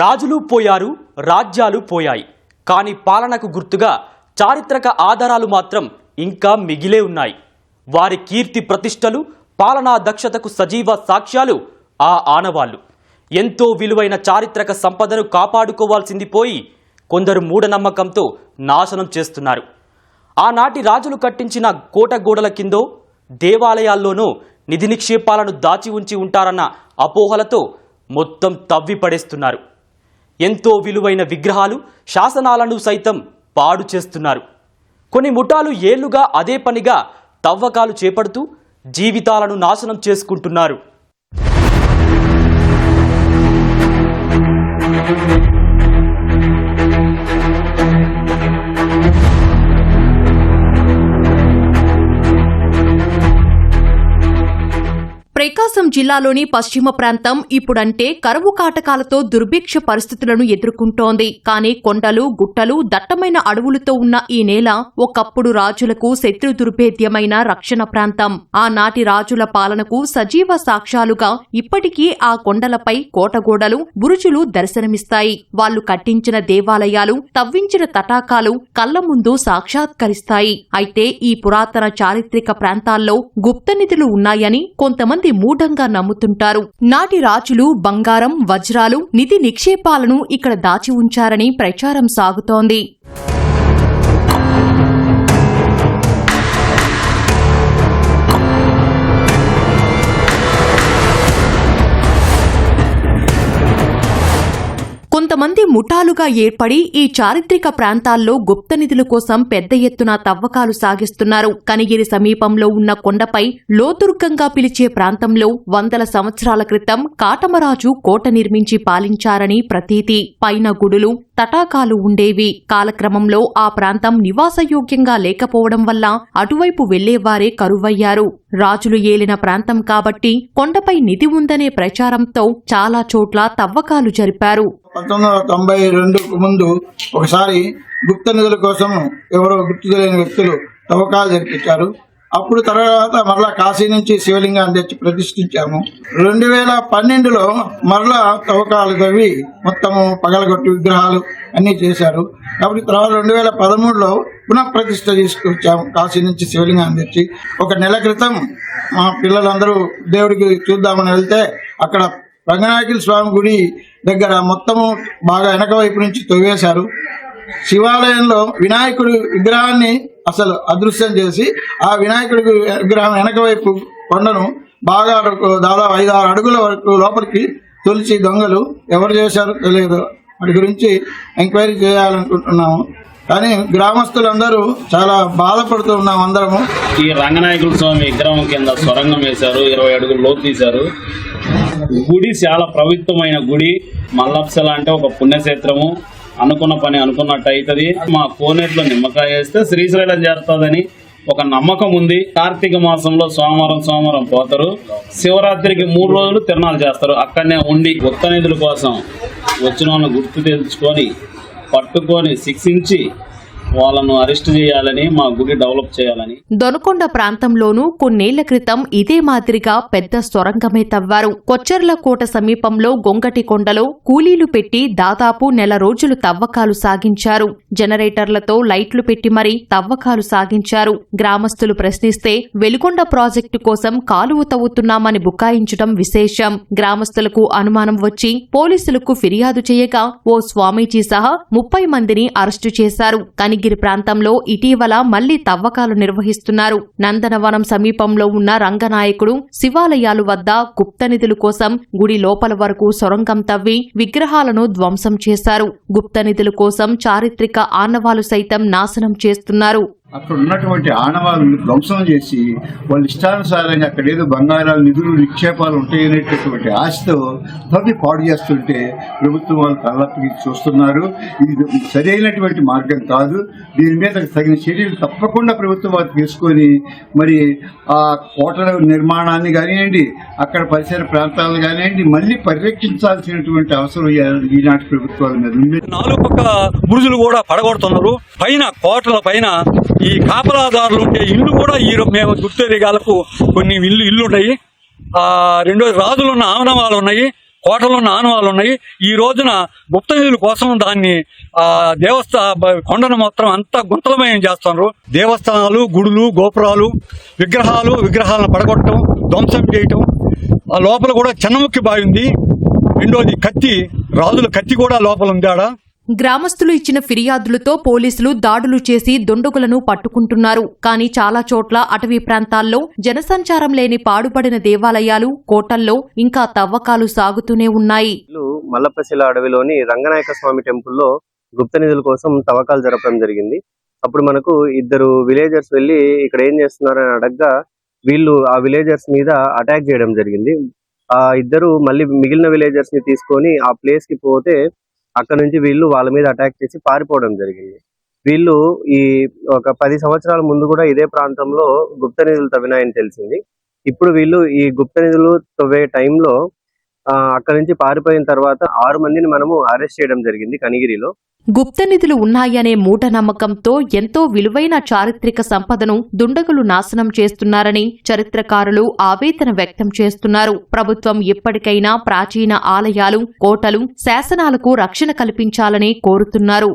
రాజులు పోయారు రాజ్యాలు పోయాయి. కానీ పాలనకు గుర్తుగా చారిత్రక ఆధారాలు మాత్రం ఇంకా మిగిలే ఉన్నాయి. వారి కీర్తి ప్రతిష్టలు పాలనా దక్షతకు సజీవ సాక్ష్యాలు ఆ ఆనవాళ్ళు. ఎంతో విలువైన చారిత్రక సంపదను కాపాడుకోవాల్సింది పోయి కొందరు మూఢనమ్మకంతో నాశనం చేస్తున్నారు. ఆనాటి రాజులు కట్టించిన కోటగోడల కిందో దేవాలయాల్లోనూ నిధి నిక్షేపాలను దాచి ఉంచి ఉంటారన్న అపోహలతో మొత్తం తవ్వి పడేస్తున్నారు ఎంతో విలువైన విగ్రహాలు శాసనాలను సైతం పాడు చేస్తున్నారు. కొన్ని ముఠాలు ఏళ్ళుగా అదే పనిగా తవ్వకాలు చేపడుతూ జీవితాలను నాశనం చేసుకుంటున్నారు. ప్రకాశం జిల్లాలోని పశ్చిమ ప్రాంతం ఇప్పుడంటే కరువు కాటకాలతో దుర్భిక్ష పరిస్థితులను ఎదుర్కొంటోంది. కానీ కొండలు గుట్టలు దట్టమైన అడవులతో ఉన్న ఈ నేల ఒకప్పుడు రాజులకు శత్రు దుర్భేద్యమైన రక్షణ ప్రాంతం. ఆనాటి రాజుల పాలనకు సజీవ సాక్ష్యాలుగా ఇప్పటికీ ఆ కొండలపై కోటగోడలు బురుజులు దర్శనమిస్తాయి. వాళ్ళు కట్టించిన దేవాలయాలు తవ్వించిన తటాకాలు కళ్ళ ముందు సాక్షాత్కరిస్తాయి. అయితే ఈ పురాతన చారిత్రక ప్రాంతాల్లో గుప్త నిధులు ఉన్నాయని కొంతమంది మూఢంగా నమ్ముతుంటారు. నాటి రాజులు బంగారం వజ్రాలు నిధి నిక్షేపాలను ఇక్కడ దాచి ఉంచారని ప్రచారం సాగుతోంది. కొంతమంది ముఠాలుగా ఏర్పడి ఈ చారిత్రక ప్రాంతాల్లో గుప్త నిధుల కోసం పెద్ద ఎత్తున తవ్వకాలు సాగిస్తున్నారు. కనిగిరి సమీపంలో ఉన్న కొండపై లోతుర్గంగా పిలిచే ప్రాంతంలో వందల సంవత్సరాల క్రితం కాటమరాజు కోట నిర్మించి పాలించారని ప్రతీతి. పైన గుడులు తటాకాలు ఉండేవి. కాలక్రమంలో ఆ ప్రాంతం నివాసయోగ్యంగా లేకపోవడం వల్ల అటువైపు వెళ్ళేవారే కరువయ్యారు. రాజులు ఏలిన ప్రాంతం కాబట్టి కొండపై నిధి ఉందనే ప్రచారంతో చాలా చోట్ల తవ్వకాలు జరిపారు. పంతొమ్మిది వందల తొంభై రెండుకు ముందు ఒకసారి గుప్త నిధుల కోసం ఎవరో గుర్తు తెలియని వ్యక్తులు తవ్వకాలు జరిపించారు. అప్పుడు తర్వాత మరలా కాశీ నుంచి శివలింగాన్ని తెచ్చి ప్రతిష్ఠించాము. రెండు వేల పన్నెండులో మరలా తవ్వకాలు తవ్వి మొత్తము పగలగొట్టి విగ్రహాలు అన్నీ చేశారు. కాబట్టి తర్వాత రెండు వేల పదమూడులో పునఃప్రతిష్ఠ తీసుకొచ్చాము కాశీ నుంచి శివలింగాన్ని తెచ్చి. ఒక నెల క్రితం మా పిల్లలందరూ దేవుడికి చూద్దామని వెళ్తే అక్కడ రంగనాయకుల స్వామి గుడి దగ్గర మొత్తము బాగా వెనక వైపు నుంచి తొవ్వేశారు. శివాలయంలో వినాయకుడి విగ్రహాన్ని అసలు అదృశ్యం చేసి ఆ వినాయకుడి విగ్రహం వెనక వైపు కొండను బాగా అడుగు- దాదాపు ఐదు ఆరు అడుగుల వరకు లోపలికి తొలిచి దొంగలు ఎవరు చేశారో తెలియదు. వాటి గురించి ఎంక్వైరీ చేయాలనుకుంటున్నాము. కానీ గ్రామస్తులందరూ చాలా బాధపడుతూ ఉన్నాం అందరము. ఈ రంగనాయకుల స్వామి విగ్రహం కింద సొరంగం వేశారు. ఇరవై అడుగులు లోతు తీశారు. గుడి చాలా పవిత్రమైన గుడి. మల్లప్సల అంటే ఒక పుణ్యక్షేత్రము. అనుకున్న పని అనుకున్నట్టు అవుతుంది మా కోనేట్లో నిమ్మకాయ వేస్తే శ్రీశైలం చేస్తుందని ఒక నమ్మకం ఉంది. కార్తీక మాసంలో సోమవారం సోమవారం పోతారు. శివరాత్రికి మూడు రోజులు తిరణాలు చేస్తారు. అక్కడనే ఉండి గుత్త నిధుల కోసం వచ్చిన వాళ్ళని గుర్తు తెచ్చుకొని పట్టుకొని శిక్షించి వాళ్ళను అరెస్ట్ చేయాలని మా గుడి డెవలప్ చేయాలని. దొనకొండ ప్రాంతంలోనూ కొన్నేళ్ళ క్రితం ఇదే మాదిరిగా పెద్ద సొరంగమే తవ్వారు. కొచ్చర్ల కోట సమీపంలో గొంగటి కొండలో కూలీలు పెట్టి దాదాపు నెల రోజులు తవ్వకాలు సాగించారు. జనరేటర్లతో లైట్లు పెట్టి మరీ తవ్వకాలు సాగించారు. గ్రామస్తులు ప్రశ్నిస్తే వెలుగొండ ప్రాజెక్టు కోసం కాలువ తవ్వుతున్నామని బుకాయించడం విశేషం. గ్రామస్తులకు అనుమానం వచ్చి పోలీసులకు ఫిర్యాదు చేయగా ఓ స్వామీజీ సహా ముప్పై మందిని అరెస్టు చేశారు. కనిగిరి ప్రాంతంలో ఇటీవల మళ్ళీ తవ్వకాలు నిర్వహిస్తున్నారు. నందనవనం సమీపంలో ఉన్న రంగనాయకుడు శివాలయాలు వద్ద గుప్త నిధుల కోసం గుడి లోపల వరకు సొరంగం తవ్వి విగ్రహాలను ధ్వంసం చేశారు. గుప్త నిధుల కోసం చారిత్రక ఆనవాలు సైతం నాశనం చేస్తున్నారు. అక్కడ ఉన్నటువంటి ఆనవాళ్ళని ధ్వంసం చేసి వాళ్ళ ఇష్టానుసారంగా అక్కడ ఏదో బంగారాలు నిధులు నిక్షేపాలు ఉంటాయనేటటువంటి ఆశతో తవ్వి పాడు చేస్తుంటే ప్రభుత్వం వాళ్ళు కళ్ళప్పకి చూస్తున్నారు. ఇది సరైనటువంటి మార్గం కాదు. దీని మీద తగిన చర్యలు తప్పకుండా ప్రభుత్వం వారు తీసుకొని మరి ఆ కోటల నిర్మాణాన్ని కానివ్వండి అక్కడ పరిసర ప్రాంతాలను కానివ్వండి మళ్ళీ పరిరక్షించాల్సినటువంటి అవసరం ఈ- ఈనాటి ప్రభుత్వాల మీద ఉంది. నాలుగు పక్క బురుజులు కూడా పడగొడుతున్నారు. పైన కోటల పైన ఈ కాపలాదారులు ఉండే ఇల్లు కూడా ఈ రో- మేము గుర్తెరిగాలకు కొన్ని ఇల్లు ఇల్లు ఉన్నాయి ఆ రెండో రాజులు ఉన్న ఆనవాలు ఉన్నాయి కోటలు ఉన్న ఆనవాలు ఉన్నాయి. ఈ రోజున గుప్త నిధుల కోసం దాన్ని ఆ దేవస్థా కొండను మొత్తం అంతా గుంతలమయం చేస్తున్నారు. దేవస్థానాలు గుడులు గోపురాలు విగ్రహాలు విగ్రహాలను పడగొట్టడం ధ్వంసం చేయటం ఆ లోపల కూడా చిన్నముక్కి బావి ఉంది. రెండోది కత్తి రాజుల కత్తి కూడా లోపల ఉంది ఆడ. గ్రామస్తులు ఇచ్చిన ఫిర్యాదులతో పోలీసులు దాడులు చేసి దుండగులను పట్టుకుంటున్నారు. కానీ చాలా చోట్ల అటవీ ప్రాంతాల్లో జనసంచారం లేని పాడుపడిన దేవాలయాలు కోటల్లో ఇంకా తవ్వకాలు సాగుతూనే ఉన్నాయి. మల్లపశిల అడవిలోని రంగనాయక స్వామి టెంపుల్లో గుప్త నిధుల కోసం తవ్వకాలు జరపడం జరిగింది. అప్పుడు మనకు ఇద్దరు విలేజర్స్ వెళ్ళి ఇక్కడ ఏం చేస్తున్నారని అడగ్గా వీళ్ళు ఆ విలేజర్స్ మీద అటాక్ చేయడం జరిగింది. ఆ ఇద్దరు మళ్ళీ మిగిలిన విలేజర్స్ని తీసుకొని ఆ ప్లేస్కి పోతే అక్కడ నుంచి వీళ్ళు వాళ్ళ మీద అటాక్ చేసి పారిపోవడం జరిగింది. వీళ్ళు ఈ ఒక పది సంవత్సరాల ముందు కూడా ఇదే ప్రాంతంలో గుప్త నిధులు తవ్వినాయని తెలిసింది. ఇప్పుడు వీళ్ళు ఈ గుప్త నిధులు తవ్వే టైంలో అక్కడ నుంచి పారిపోయిన తర్వాత ఆరు మందిని మనము అరెస్ట్ చేయడం జరిగింది కనిగిరిలో. గుప్త నిధులు ఉన్నాయనే మూఢనమ్మకంతో ఎంతో విలువైన చారిత్రక సంపదను దుండగులు నాశనం చేస్తున్నారని చరిత్రకారులు ఆవేదన వ్యక్తం చేస్తున్నారు. ప్రభుత్వం ఇప్పటికైనా ప్రాచీన ఆలయాలు కోటలు శాసనాలకు రక్షణ కల్పించాలని కోరుతున్నారు.